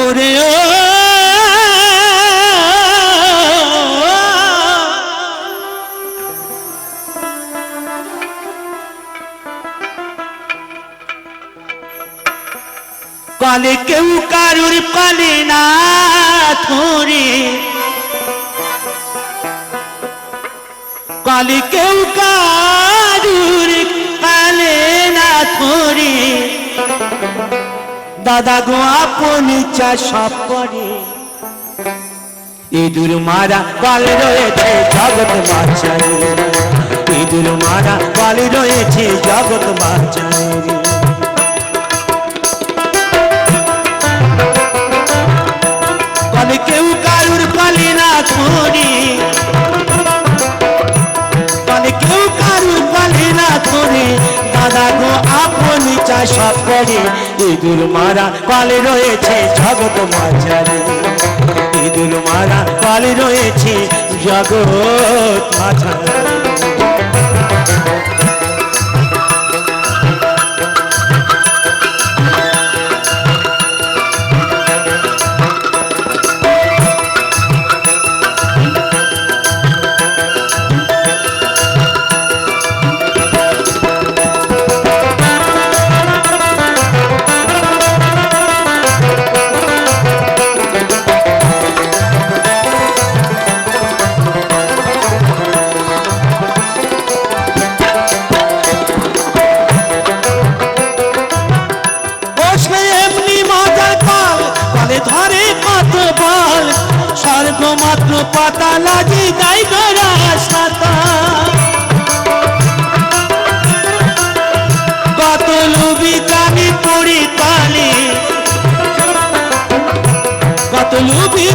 ওরে ও কলে কেউ কারুর কলে না থরে কলে কেউ কারুর কালে না থরে দাদা গো, আপনি চা সব করে। ইঁদুর মারা পাল রয়েছে জগৎ মাছ ইঁদুর মারা পাল রয়েছে জগৎ মাছারি কেউ কারুর পালে না আপনি চাষ করে। ইঁদুর মারা পালে রয়েছে জগৎ মাঝারে। ইঁদুর মারা পালে রয়েছে জগৎ মাঝারে। বল স্বর্গ মাত্র পাতা লাগি সাতা। কত লুবি পড়ি কালে কত লুবি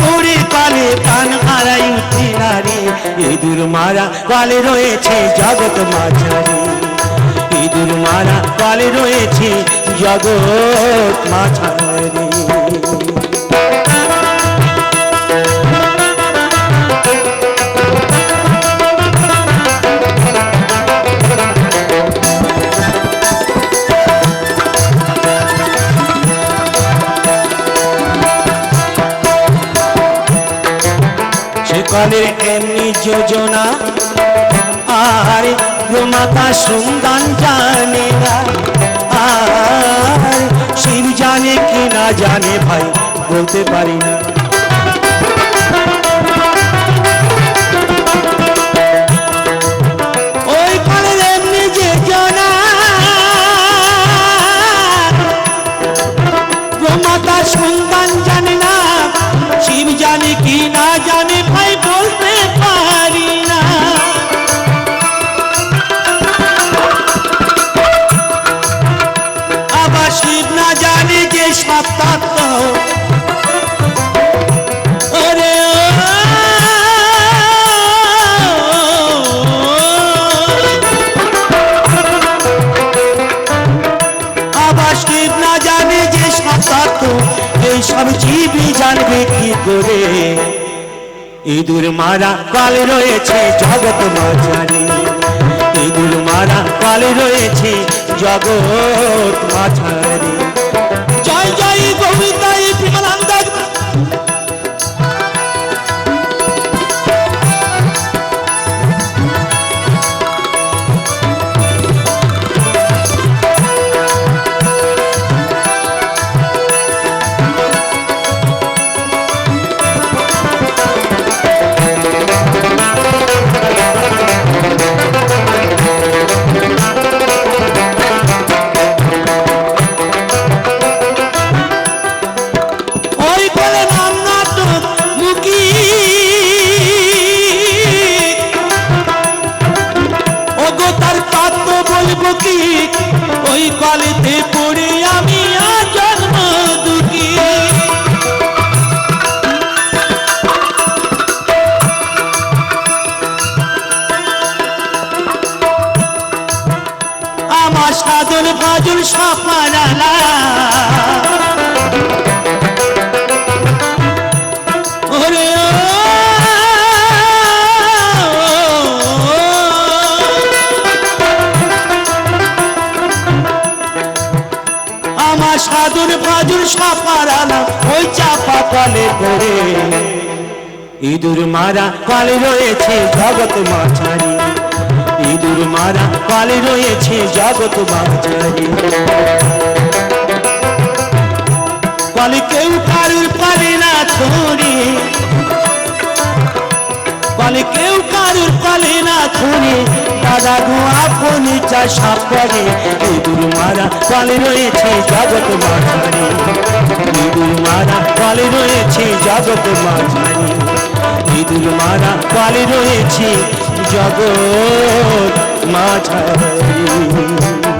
পড়ি কান হারাই উঠি নারী ইঁদুর মারা কালে রয়েছে জগৎ মাঝারি। ইঁদুর মারা কালে রয়েছে জগৎ মাঝারি। সেকালের এমনি যোজনা। আর মাতা সুন্দান জানে না। আর শিব জানে কি না জানে ভাই, বলতে পারি না। শিব না জানে যে সব তত্ত্ব আবার শিব না যে সত্য এই সব জীবই জানবে কি করে ইঁদুর মারা কাল রয়েছে জগৎ মাঝারি ইঁদুর মারা কাল রয়েছে জগৎ মাঝারি। ফাজুল ফাজুল সফল আমার সাধুর ফাজুল সফল ওই চাপা কলে করে ইঁদুর মারা কলে রয়েছে ভগত মাছারি ইঁদুর মারা কলে রয়েছে জগৎ মাঝারি। কলে কেউ কারুর পারে না থরি কলে কেউ কারুর কলে না দাদা গো, আপনি করে ইঁদুর মারা কলে রয়েছে জগৎ মাঝারি। ইঁদুর মারা কলে রয়েছে জগৎ মাঝারি। ইঁদুর মারা কলে রয়েছে জগৎ মাঝারি।